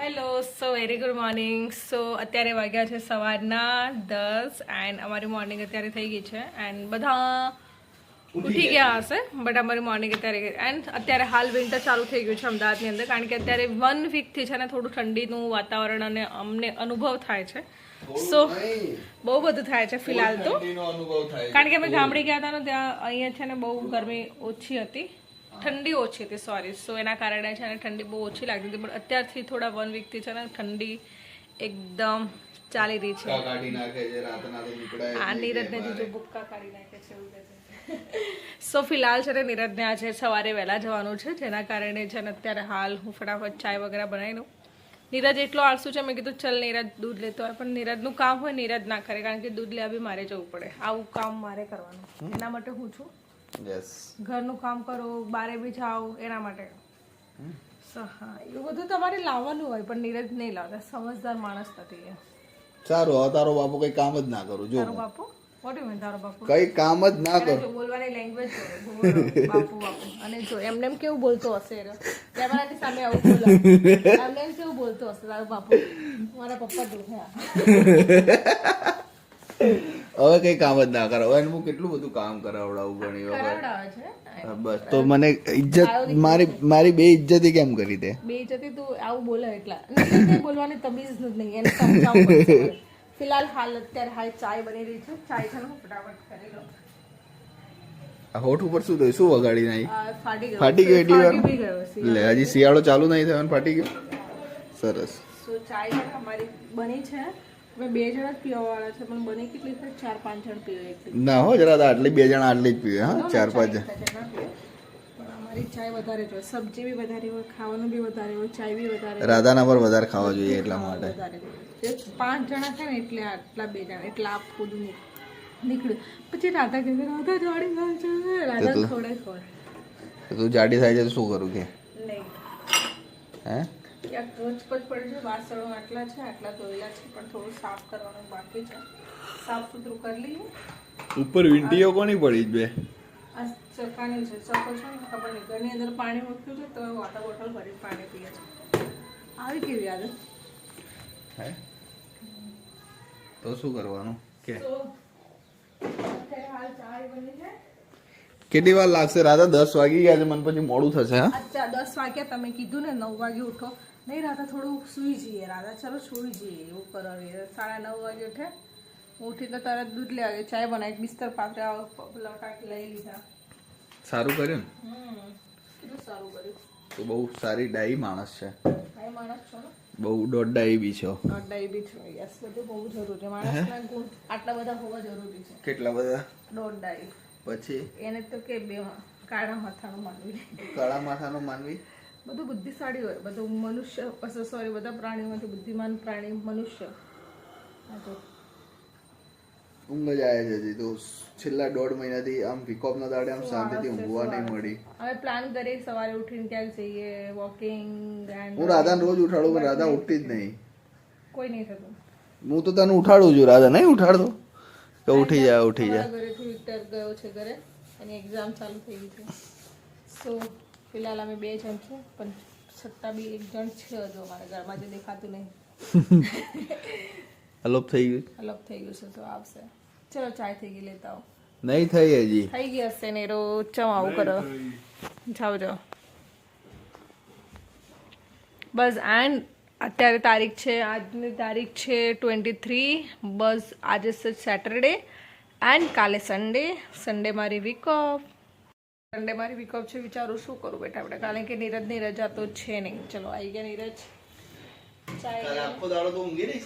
Hello so very good morning so અત્યારે વાગ્યા છે સવારના દસ એન્ડ અમારી મોર્નિંગ અત્યારે થઈ ગઈ છે એન્ડ બધા ઉઠી ગયા હશે બટ અમારી મોર્નિંગ અત્યારે એન્ડ અત્યારે હાલ વિન્ટર ચાલુ થઈ ગયું છે અમદાવાદની અંદર કારણ કે અત્યારે વન વીકથી છે ને થોડું ઠંડીનું વાતાવરણ અને અમને અનુભવ થાય છે. સો બહુ બધું થાય છે ફિલહાલ તો. કારણ કે અમે ગામડે ગયા હતા ને ત્યાં અહીંયા છે ને બહુ ગરમી ઓછી હતી. ઠંડી ઓછી હતી સોરી સો એના કારણે છે ને ઠંડી બહુ ઓછી લાગતી હતી પણ અત્યારથી થોડા વન વીકથી છે ને ઠંડી એકદમ ચાલી રહી છે. કાઢી નાખે છે રાતના આ નીરજને જીજુ બુક્કા કાઢી નાખે છે છે. સો ફિલહાલ છે ને નીરજને આજે સવારે વહેલા જવાનું છે જેના કારણે છે ને અત્યારે હાલ હું ફટાફટ ચાય વગેરે બનાવી દઉં નીરજ એટલો આળસુ છે મેં કીધું ચલ નીરજ દૂધ લેતો હોય પણ નીરજનું કામ હોય નીરજ ના કરે કારણ કે દૂધ લેવા બી મારે જવું પડે. આવું કામ મારે કરવાનું. એના માટે હું છું. યસ ઘરનું કામ કરો બારે બી જાઓ એના માટે. હા એવું બધું તમારે લાવવાનું હોય પણ નીરજ નહીં લાવતા. સમજદાર માણસ નથી સારું હવે તારો બાપુ કઈ કામ જ ના કરું જો તારો બાપુ? કઈ કામ જ ના કરું. બોલવાની લેંગ્વેજ બાપુ બાપુ. અને જો એમને એમ કેવું બોલતો હશે કેમેરાની સામે આવું બોલો. એમને એમ કેવું બોલતો હશે તારો બાપુ? મારા પપ્પા જોયા હવે કઈ કામ જ ના કરે એને હું કેટલું બધું કામ કરાવડાવું ઘણી વખત બસ. તો મને ઇજ્જત મારી મારી બે ઇજ્જતી કેમ કરી દે બે જતી તું આવું બોલે એટલા. બોલવાની તમીઝ નહીં. એને સમજાવું ફિલહાલ હાલ અત્યારે હાલ ચાય બની રહી છે. ચાય છે હું ફટાફટ કરી લઉં. હોઠ ઉપર શું થયું? શું વગાડી નહીં ફાટી ગયો. એટલી વાર? લે હજી શિયાળો ચાલુ નહીં થયો ફાટી ગયો? સરસ. સો ચાય અમારી? બની છે? અમે બે જણા જ પીવાવાળા છે પણ બની કેટલી છે ચાર પાંચ જણ પીવે એટલી. ના હો જરા આટલી બે જણા આટલી જ પીવે હા ચાર પાંચ જણ. અમારી ચાય વધારે જોઈએ સબ્જી બી વધારે હોય ખાવાનું બી વધારે હોય ચાય બી વધારે રાધાના પર વધારે ખાવા જોઈએ એટલા માટે. પાંચ જણા છે ને એટલે આટલા બે જણા એટલે આ બધું નીકળ્યું. પછી રાધા કહે રાધા જાડી થાય છે રાધા ખોડે ખવડે તું જાડી થાય છે તો શું કરું કે? નહીં. હે? ક્યાંક રોજપજ પડે છે વાસણો આટલા છે આટલા ધોયેલા છે પણ થોડું સાફ કરવાનું બાકી છે. સાફ સુથરું કરી લઈએ. ઉપર વીંટીઓ કોની પડી બે? આ ચકાની છે ચકો છે ને ખબર નહીં. ઘરની અંદર પાણી મૂક્યું છે તો વોટર બોટલ ભરી પાણી પીએ છે. આવી કેવી આદત? હે? તો શું કરવાનું? કે? હાલ ચાય બની છે કેટલી વાર લાગશે? રાધા દસ વાગી ગયા છે મને પછી મોડું થશે હા? અચ્છા દસ વાગ્યા તમે કીધું ને નવ વાગે ઉઠો. નહીં રાધા થોડું સૂઈ જઈએ રાધા ચાલો સૂઈ જઈએ એવું કરો સાડા નવ વાગે ઉઠે. ઉઠી તો તરત દૂધ લેવા ગઈ ચાય બનાવી બિસ્તર પાત્ર લટાકી લઈ લીધા. સારું કર્યું ને? સારું કર્યું. તો બહુ સારી ડાઈ માણસ છે. કાંઈ માણસ છો ને? બહુ દોઢ ડાઈ બી છો. દોઢ બી છો યસ બધું બહુ જરૂરી છે. માણસના ગુણ આટલા બધા હોવા જરૂરી છે. કેટલા બધા? દોઢ ડાઈ. પછી? એને તો કે બે કાળા માથાનું માનવી. કાળા માથાનો માનવી? બધું બુદ્ધિશાળી હોય. બધું મનુષ્ય સોરી બધા પ્રાણીઓમાંથી બુદ્ધિમાન પ્રાણી મનુષ્ય. ઊંઘ જ આવે છે તો. છેલ્લા દોઢ મહિનાથી આમ વિકોપના દાડે આમ શાંતિથી ઊંઘવા નહીં મળી. હવે પ્લાન કરીએ સવારે ઉઠીને ક્યાંક જઈએ વોકિંગ હું રાધાને રોજ ઉઠાડું પણ રાધા ઉઠતી જ નહીં. કોઈ નહીં થતું. હું તો તને ઉઠાડું છું રાધા નહીં ઉઠાડતો? કે ઉઠી જા ઉઠી જા. ઘરે ગયો છે ઘરે એની એક્ઝામ ચાલુ થઈ ગઈ છે. સો ફિલહાલ અમે બે જણ છે પણ છતાં બી એક જણ છે હજુ અમારા ઘરમાં જે દેખાતું નહીં. અલોપ થઈ ગયું? અલગ થઈ ગયું છે તો આવશે. ચલો ચાય થઈ ગઈ લેતા આવો. નહીં થઈ હજી. થઈ ગઈ હશે ને રો ચમ આવું કરો. જાઓ જાઓ. બસ એન્ડ અત્યારે તારીખ છે આજની તારીખ છે ટ્વેન્ટી થ્રી બસ આજે સેટરડે એન્ડ કાલે સન્ડે સન્ડે મારી વીક ઓફ સન્ડે મારી વિકઅપ છે વિચારું શું કરું બેટા આપણે? કારણ કે નીરજની રજા તો છે નહીં. ચલો આવી ગયા નીરજ.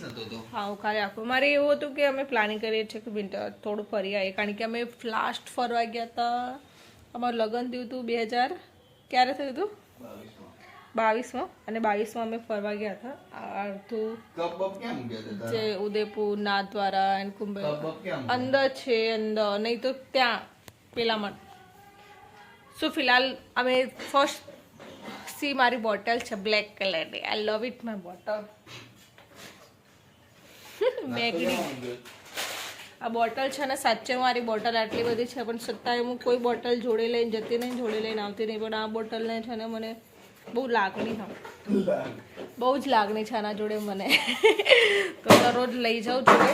તો તો તો. હા હું કાલે આખો મારે એવું હતું કે અમે પ્લાનિંગ કરીએ છીએ કે વિન્ટર થોડું ફરી આવીએ. કારણ કે અમે લાસ્ટ ફરવા ગયા હતા અમારું લગ્ન થયું હતું બે હજાર ક્યારે થયું હતું બાવીસમાં. અને બાવીસમાં અમે ફરવા ગયા હતા હતા જે ઉદયપુર નાથદ્વારા એન્ડ કુંભ અંદર છે અંદર. નહીં તો ત્યાં પેલામાં સો ફિલહાલ અમે ફર્સ્ટ સી મારી બોટલ છે બ્લેક કલરની I love it my bottle મેગડી આ બોટલ છે ને સાચે મારી બોટલ આટલી બધી છે પણ છતાંય હું કોઈ બોટલ જોડે લઈને જતી નહીં જોડે લઈને આવતી નહીં પણ આ બોટલને છે ને મને બહુ લાગણી હા બહુ જ લાગણી છે આના જોડે મને તો દરરોજ લઈ જાઉં જોડે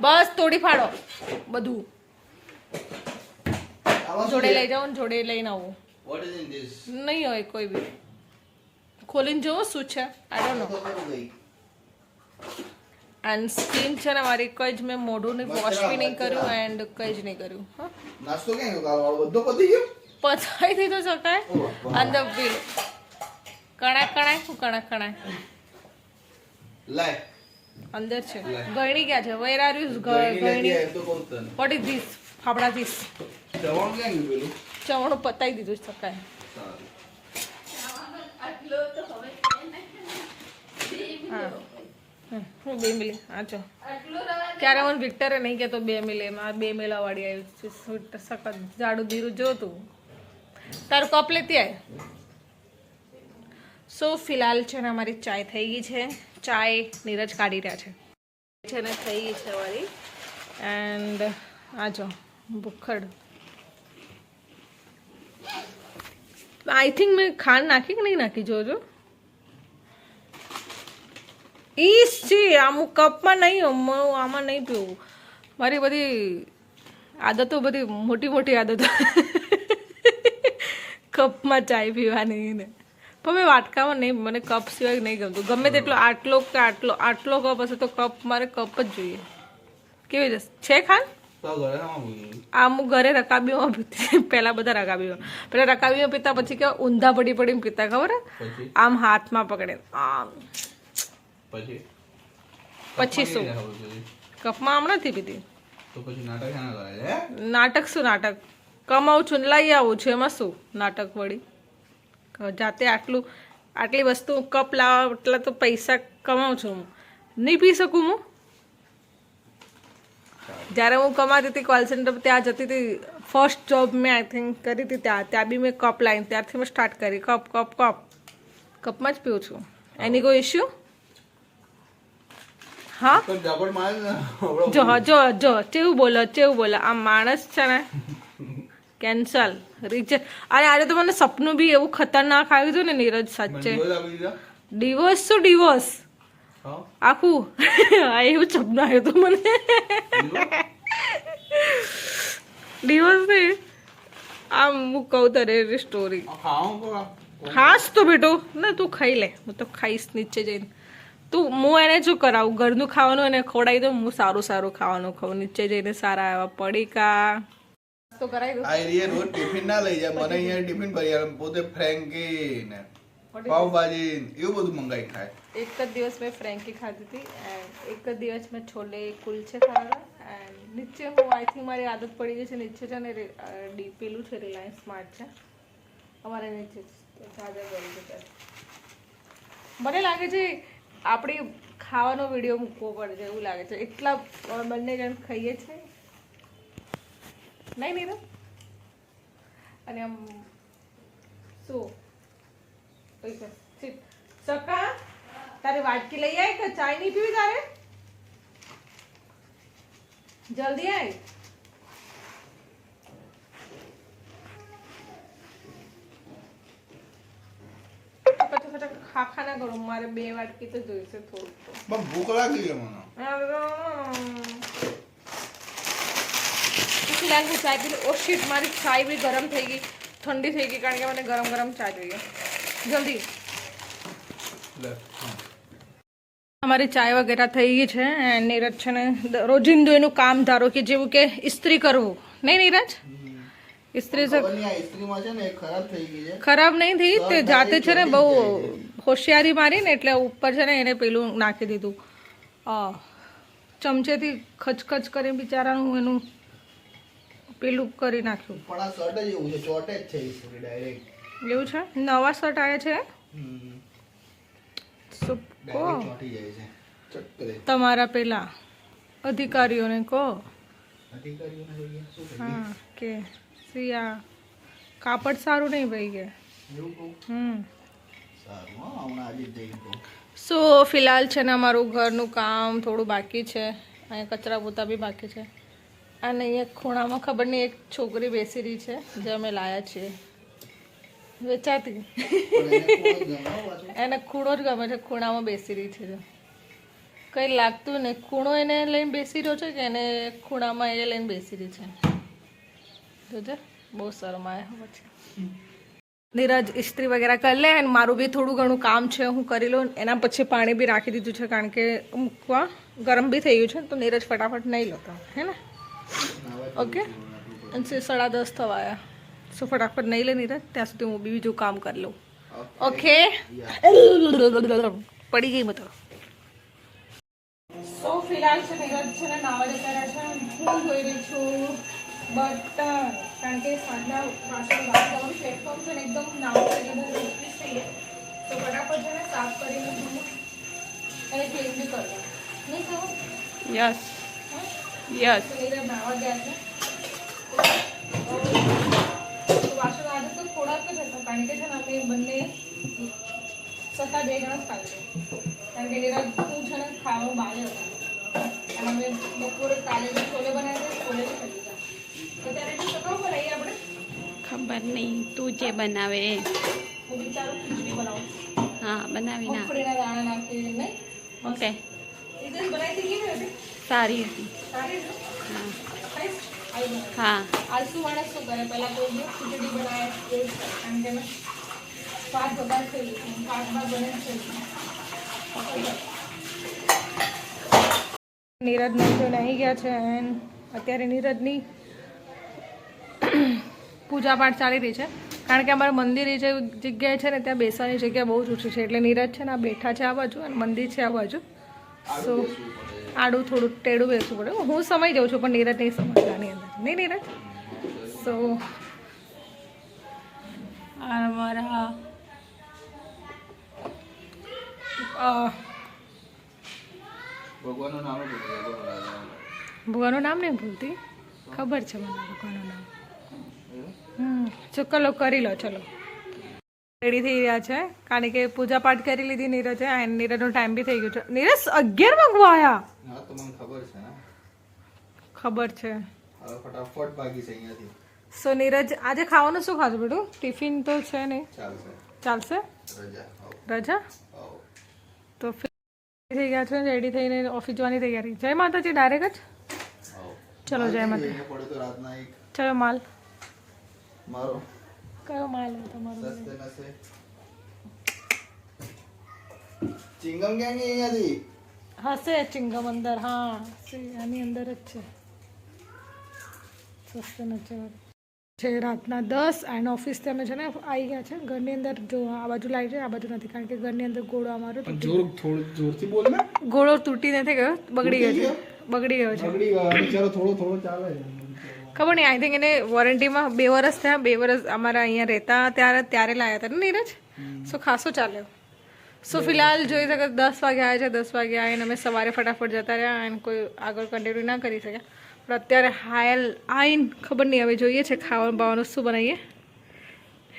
બસ તોડી ફાડો બધું જોડે લઈ જાઉં ને જોડે લઈને આવું? નહીં હોય કોઈ બી. ખોલીને જોવો શું છે. I don't know and skin છે ને મારી કઈ જ મેં મોઢું નહીં વોશ બી નહીં કર્યું એન્ડ કંઈ જ નહીં કર્યું. હા. નાસ્તો ક્યાં ગયો? બધો પતી ગયો? પતાઈ દીધો બાપા. અંદર પી કણાક કણાક શું કણાક કણાક લાય. અંદર છે. ગણી ગયા ક્યાં છે વેર આર યુ તને. What is this fafda this chavanu ક્યાં ગયું પેલું? ચવણું પતાઈ દીધું છે શકાય સારું. હા બે મિલે આ ચો ક્યારે મને વિક્ટરે નહીં કહેતો બે મિલે માં બે મેલા વાળી આવી છે સકત સખત જાડું ધીરું જોતું. તારું કપ લેતી આય સો ફિલહાલ છે ને અમારી ચાય થઈ ગઈ છે. ચાય નીરજ કાઢી રહ્યા છે. છે ને થઈ ગઈ છે અમારી. એન્ડ આ જો ભૂખડ. આઈ થિંક મેં ખાંડ નાખી કે નહીં નાખી, જોજો. ઈસ છે અમુક કપમાં નહીં હું આમાં નહીં પીવું. મારી બધી આદતો બધી મોટી મોટી આદતો. કપમાં ચાય પીવાની ને પણ મેં વાટકામાં નહીં, મને કપ સિવાય નહીં ગમતું. ગમે તેટલો આટલો કે આટલો આટલો કપ હશે તો કપ, મારે કપ જ જોઈએ. કેવી રીતે? છે મૂકી? આ હું ઘરે રકાબીઓમાં પીતી પહેલા બધા રકાબીઓ. પહેલાં રકાબીઓ પીતા પછી કે ઊંધા પડી પડીને પીતા ખબર આમ હાથમાં પકડે. આમ. પછી? શું? કપમાં પડી? આમ નથી પીતી? નાટક શું નાટક? કમાવું છું લઈ આવું છું એમાં શું? નાટક વળી. જાતે આટલું આટલી વસ્તુ કપ લાવવા એટલા તો પૈસા કમાઉં છું હું. નહીં પી શકું હું? જ્યારે હું કમાતી હતી કોલ સેન્ટર ત્યાં જતી હતી. ફર્સ્ટ જોબ મેં આઈ થિંક કરી હતી ત્યાં. ત્યાં બી મેં કપ લાઈન ત્યારથી મેં સ્ટાર્ટ કરી. કપ કપ કપ કપમાં જ પીવું છું. એની કોઈ ઇશ્યુ હા? જો જો જો ચેવું બોલો ચેવું બોલો. આ માણસ છે ને કેન્સલ રિજેક્ટ અરે આજે તો મને સપનું બી એવું ખતરનાક આવ્યું હતું ને નીરજ સાચે? ડિવોર્સ શું ડિવોર્સ? આખું આ એવું ચપનાયું હતું મને દીધું? ડિવોર્સ આમ હું કહું તને સ્ટોરી હાસ તો બેટો ને તું ખાઈ લે હું તો ખાઈશ નીચે જઈને તું હું એને શું કરાવું ઘરનું ખાવાનું એને ખવડાવી દઉં હું સારું સારું ખાવાનું ખાઉં નીચે જઈને સારા એવા પડીકા તો કરાવી દઉં આ એરિયે રોજ ટિફિન ના લઈ જાય મને અહીંયા ટિફિન ભરી પોતે ફ્રેન્કી ને. પાવભાજી એવું બધું મંગાઈ ખાય એક જ દિવસ મેં ફ્રેન્કી ખાધી હતી એન્ડ એક જ દિવસ મેં છોલે કુલચે ખાધા એન્ડ નીચે હું આઈ થિંક મારી આદત પડી ગઈ છે નીચે છે ને ડી પેલું છે રિલાયન્સ સ્માર્ટ છે અમારે નીચે ચાર્જર કરી છે મને લાગે છે આપણી ખાવાનો વીડિયો મૂકવો પડે એવું લાગે છે એટલા બંને જણ ખાઈએ છે નહીં નહીં અને આમ શું પૈસા sit. સકા તારે વાટકી લઈ આવી કે ચાય નહીં પીવી તારે? જલ્દી આય. ફટાફટ ફટાફટ ખા ખા ના કરું મારે બે વાટકી તો જોઈશે થોડુંક તો. પણ ભૂખ લાગી છે મને. ચાય પી લઉં. ઓ શીટ મારી ચાય બી ગરમ થઈ ગઈ. ઠંડી થઈ ગઈ કારણ કે મને ગરમ ગરમ ચા જોઈએ. જલ્દી. અમારી ચાય વગેરે થઈ ગઈ છે and નીરજ છે ને રોજિંદુ એનું કામ ધારો કે જેવું કે ઇસ્ત્રી કરવું. નહીં નીરજ? ઇસ્ત્રી ખરાબ થઈ ગઈ છે. ખરાબ નહીં થઈ? તે જાતે છે ને બહુ હોશિયારી મારી ને એટલે ઉપર છે ને એને પેલું નાખી દીધું. ચમચેથી ખચખચ કરીને બિચારાનું એનું પેલું કરી નાખ્યું. પણ આ શર્ટ જ એવું છે ચોટે જ છે ઇસ્ત્રી ડાયરેક્ટ એવું છે? નવા શર્ટ આવ્યા છે? કરે તમારા પેલા અધિકારીઓને કહો. હા કે સિયા કાપડ સારું નહીં ભાઈ કે. હમ. સો ફિલહાલ છે ને અમારું ઘરનું કામ થોડું બાકી છે. અહીંયા કચરા પોતા બી બાકી છે. અને અહીંયા ખૂણામાં ખબર નહીં એક છોકરી બેસી રહી છે જે અમે લાયા છીએ. વેચાતી. એને ખૂણો જ ગમે છે, ખૂણામાં બેસી રહી છે. કંઈ લાગતું નહીં. ખૂણો એને લઈને બેસી રહ્યો છે કે એને ખૂણામાં એ લઈને બેસી રહી છે? જોજે બહુ શરમ આવે પછી. નીરજ ઇસ્ત્રી વગેરે કરી લે અને મારું બી થોડું ઘણું કામ છે, હું કરી લઉં. એના પછી પાણી બી રાખી દીધું છે, કારણ કે મૂકવા ગરમ બી થઈ ગયું છે તો નીરજ ફટાફટ નહીં લેતો. હે ને? ઓકે? અને સાડા દસ થવા આવ્યા સો ફટાફટ નહીં લે નીરજ ત્યાં સુધી હું બીજું કામ કરી લઉં. ઓકે પડી ગઈ મતલબ. સો ફિલહાલ છે નીરજ છે ને નાવા જતા રહ્યા છે. હું જોઈ રહી છું. બટ કારણ કે સાંજના વાસણ જવાનું પ્લેટફોર્મ છે ને એકદમ નાવું છે. એટલે બહુ થઈ ગઈ તો ફટાફટ છે ને સાફ કરીને હું અને ક્લીન બી કરી. નહીં થવું યસ યસ નીરજ નાવા ગયા છે તો વાસણ આજે તો થોડાક જ હતા કારણ કે છે ને અમે બંને સત્તા બે જણા જ ખાઈએ કારણ કે નીરજ હું છે ને ખાવાનું બારે હતા. અને અમે બપોરે કાલે છોલે બનાવ્યા છોલે જ ખાઈ તો ત્યારે શું સકાવ બનાવીએ આપણે ખબર નહીં તું જે બનાવે એ. હું વિચારું ખીચડી બનાવું. હા બનાવી ના મગફળીના દાણા નાખીને. ઓકે. એ બનાવી કેવી હતી સારી હતી. સારી હતી? હા માણસ શું કરે પહેલા કોઈ દિવસ ખીચડી બનાવે થઈ બને નીરજ નહીં તો નહીં ગયા છે એન્ડ અત્યારે નીરજની પૂજા પાઠ ચાલી રહી છે. કારણ કે અમારે મંદિર જે જગ્યાએ છે ને ત્યાં બેસવાની જગ્યા બહુ જ ઓછી છે. એટલે નીરજ છે ને આ બેઠા છે આ બાજુ અને મંદિર છે આ બાજુ. સો આડું થોડું ટેડું બેસવું પડે. હું સમય જાઉં છું પણ નીરજ નહીં સમજતા આની અંદર. નહીં નીરજ? સો આ અમારા ભગવાનનું નામ નહીં ભૂલતી ખબર છે મને ભગવાનનું નામ? હમ ચલો કરી લો ચલો. રેડી થઈ રહ્યા છે? કારણ કે પૂજા પાઠ કરી લીધી નીરજે અને નીરજનો ટાઈમ બી થઈ ગયો છે. નીરજ અગિયાર વાગવા આવ્યા હા તો મને ખબર છે ને ખબર છે. હવે ફટાફટ ભાગી છે અહીંયાથી. સો નીરજ આજે ખાવાનું શું ખાધું બેટું? ટિફિન તો છે નહીં ચાલશે. ચાલશે? રજા રજા? તો ફિર થઈ ગયા છે રેડી થઈને ઓફિસ જવાની તૈયારી. જય માતાજી ડાયરેક્ટ જ? ચલો જય માતા ચલો માલ? મારો? કયો માલ તમારો? ચિંગમ ગેંગ અહીંયાથી? હશે ચિંગમ અંદર હા આની અંદર જ છે. સસ્તો નથી છે રાતના દસ એન્ડ ઓફિસ અમે છે ને આવી ગયા છે. ઘરની અંદર જો આ બાજુ લાઈટ છે આ બાજુ નથી કારણ કે ઘરની અંદર ગોળો અમારો જોર થોડું જોરથી બોલ ને. ગોળો તૂટી નથી ગયો બગડી ગયો છે. બગડી ગયો છે. બગડી ગયો. બિચારો થોડો થોડો ચાલે. ખબર નહીં આઈ થિંક એને વોરંટીમાં બે વર્ષ થયા બે વર્ષ અમારા અહીંયા રહેતા ત્યારે ત્યારે લાયા હતા ને નીરજ. સો ખાસો ચાલ્યો. સો ફિલહાલ જોઈ શકે દસ વાગે આવ્યા છે દસ વાગે આવીને અમે સવારે ફટાફટ જતા રહ્યા અને કોઈ આગળ કન્ટિન્યુ ના કરી શક્યા પણ અત્યારે હાયલ આઈન ખબર નહીં હવે જોઈએ છે ખાવાનું બાવાનું શું બનાવીએ।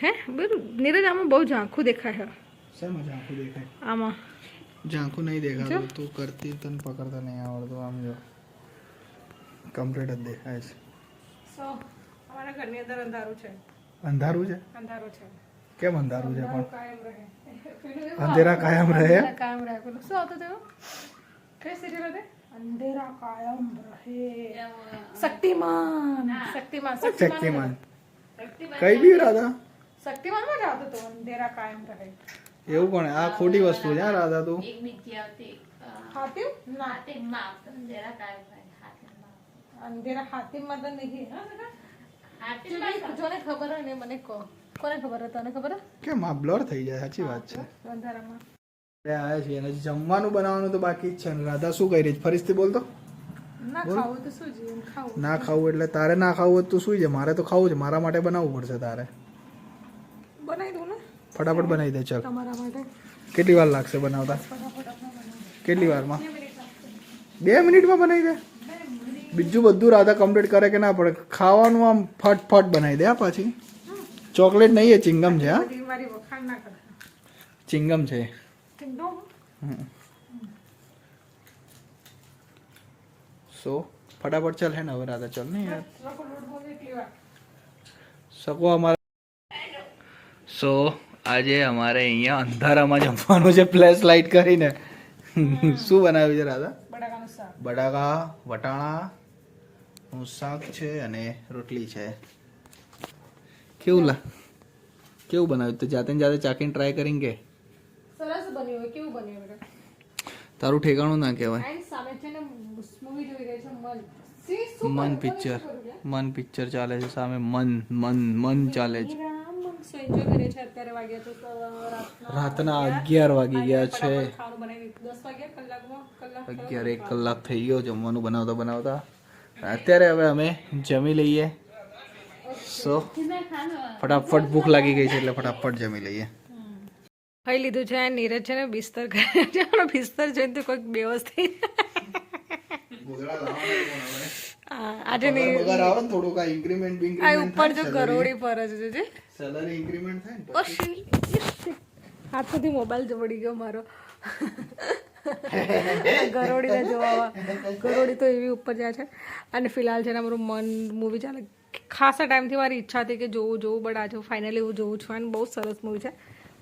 હે? બધું નીરજ આમાં બહુ ઝાંખું દેખાય ઝાંખું દેખાય? આમાં। ઝાંખું નહીં દેખાતું તું કરતી તને પકડતા નહીં આવડતું આમ જો। કમ્પ્લીટ જ દેખાય છે। સો અમારા ઘરની અંદર અંધારું છે। અંધારું છે? અંધારું છે। કેમ અંધારું છે પણ? અંધેરા કાયમ રહે. કાયમ રહે? પેલું શું હતું? તેવું કઈ સિરિયલ હતી? અંધેરા કાયમ રહે. શક્તિમાન. શક્તિમાન. શક્તિમાન કઈ બી રાધા? શક્તિમાનમાં જ આવતું હતું અંધેરા કાયમ રહે. એવું પણ આ ખોટી વસ્તુ છે રાધા તું. એક બીજી આવતી હાતિમ ના. હાથેમાં આવતો અંધેરા કાયમ રહે અંધેરા હાતિમમાં તો નહીં હા સગા? Actually, જોને ખબર હોય ને મને કહો. કોને ખબર હોય? તને ખબર કેમ? આ બ્લર થઈ જાય સાચી વાત છે. અંધારામાં આવ્યા છીએ અને જમવાનું બનાવવાનું તો બાકી જ છે. ને રાધા શું કરી રહી છે? ફરીથી બોલતો ના ખાવું તો શું જીવન ખાવું ના ખાવું એટલે તારે ના ખાવું તો શું છે મારે તો ખાવું છે. મારા માટે બનાવવું પડશે તારે. બનાવી દઉં ને? ફટાફટ બનાવી દે ચાલ. તમારા માટે. કેટલી વાર લાગશે બનાવતા? કેટલી વારમાં? બે મિનિટમાં બનાવી દે. બીજું બધું રાધા કમ્પ્લીટ કરે કે ના પડે? ખાવાનું આમ ફટફટ બનાવી દે આ પાછી. ચોકલેટ નહીં એ ચિંગમ છે હા? ચિંગમ છે. સો ફટાફટ ચાલ હે ને હવે રાધા ચાલ ને યાર. સકો અમારા? સો આજે અમારે અહીંયા અંધારામાં જમવાનું છે ફ્લેશ લાઇટ કરીને. શું બનાવ્યું છે રાધા બટાકા વટાણા નું શાક છે અને રોટલી છે. કેવું લા? કેવું બનાવ્યું? તો જાતે ને જાતે ચાકીને ટ્રાય કરીને કે. સરસ બન્યું હોય કેવું બન્યું બેટા તારું ઠેકાણું ના કહેવાય. સામે છે ને મૂવી જોઈ રહી છે મન. મન પિક્ચર? મન પિક્ચર ચાલે છે સામે મન મન મન ચાલે છે. રાતના અગિયાર. વાગી ગયા છે. અગિયાર એક કલાક થઈ ગયો જમવાનું બનાવતા બનાવતા. અત્યારે હવે અમે જમી લઈએ. સો ફટાફટ ભૂખ લાગી ગઈ છે એટલે ફટાફટ જમી લઈએ. ખાઈ લીધું છે નીરજ છે ને બિસ્તર કરે છે. બિસ્તર જોઈને તો કોઈક બેવસ થઈ આજે ની પગાર આવે ને થોડુંક આ ઇન્ક્રીમેન્ટ આ ઉપર જો કરોડી પર જ છે સેલરી ઇન્ક્રીમેન્ટ થાય ને હાથમાંથી મોબાઈલ જ ગયો મારો. ગરોડીને જોવા ગરોડી તો એવી ઉપર જાય છે. અને ફિલહાલ છે ને મારું મન મૂવી ચાલે. ખાસા ટાઈમથી મારી ઈચ્છા હતી કે જોવું જોવું બટ આજે ફાઇનલી હું જોઉં છું અને બહુ સરસ મૂવી છે.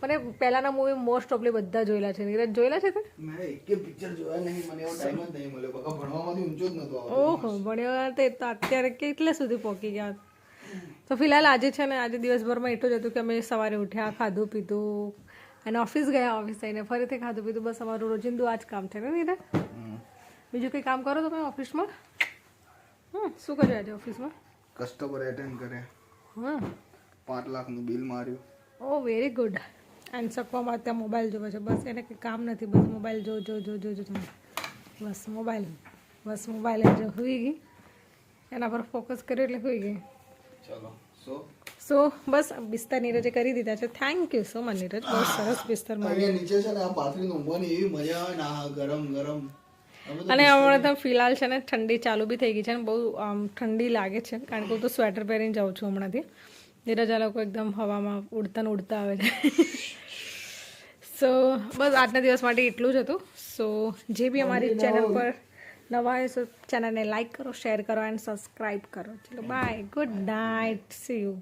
મને પહેલાંના મૂવી મોસ્ટ ઓફલી બધા જોયેલા છે. નીરજ જોયેલા છે તે? ઓહો ભણ્યો તે તો અત્યારે કેટલે સુધી પહોંચી ગયા? તો ફિલહાલ આજે છે ને આજે દિવસભરમાં એટલું જ હતું કે અમે સવારે ઉઠ્યા ખાધું પીધું અને ઓફિસ ગયા ઓફિસ થઈને. ફરીથી ખાધું પીધું બસ અમારું રોજિંદુ આ જ કામ છે ને નીરજ? બીજું કંઈ કામ કરો તમે ઓફિસમાં હમ શું કર્યું આજે ઓફિસમાં કસ્ટમર એટેન્ડ કરે. હા પાંચ લાખનું બિલ માર્યું. ઓ વેરી ગુડ એન્ડ સપવામાં ત્યાં મોબાઈલ જોવે છે. બસ એને કંઈ કામ નથી. બસ મોબાઈલ જો જો જો જો જો. બસ મોબાઈલ બસ મોબાઈલ જ હોઈ ગઈ. એના પર ફોકસ કર્યો એટલે હોઈ ગઈ. ચલો. સો સો બસ બિસ્તર નીરજે કરી દીધા છે. Thank you so much Neeraj. બહુ સરસ બિસ્તર મળ્યું. નીચે છે ને આ પાથરીને ઊંઘવાની એવી મજા આવે ને આ ગરમ ગરમ અને હમણાં તો ફિલહાલ છે ને ઠંડી ચાલુ બી થઈ ગઈ છે ને બહુ ઠંડી લાગે છે. કારણ કે હું તો સ્વેટર પહેરીને જાઉં છું હમણાંથી. રજા લોકો એકદમ હવામાં ઉડતા ને ઉડતા આવે છે. સો બસ આજના દિવસ માટે એટલું જ હતું. સો જે બી અમારી ચેનલ પર નવા હોય તો ચેનલને લાઇક કરો શેર કરો એન્ડ સબસ્ક્રાઈબ કરો. ચલો bye good night see you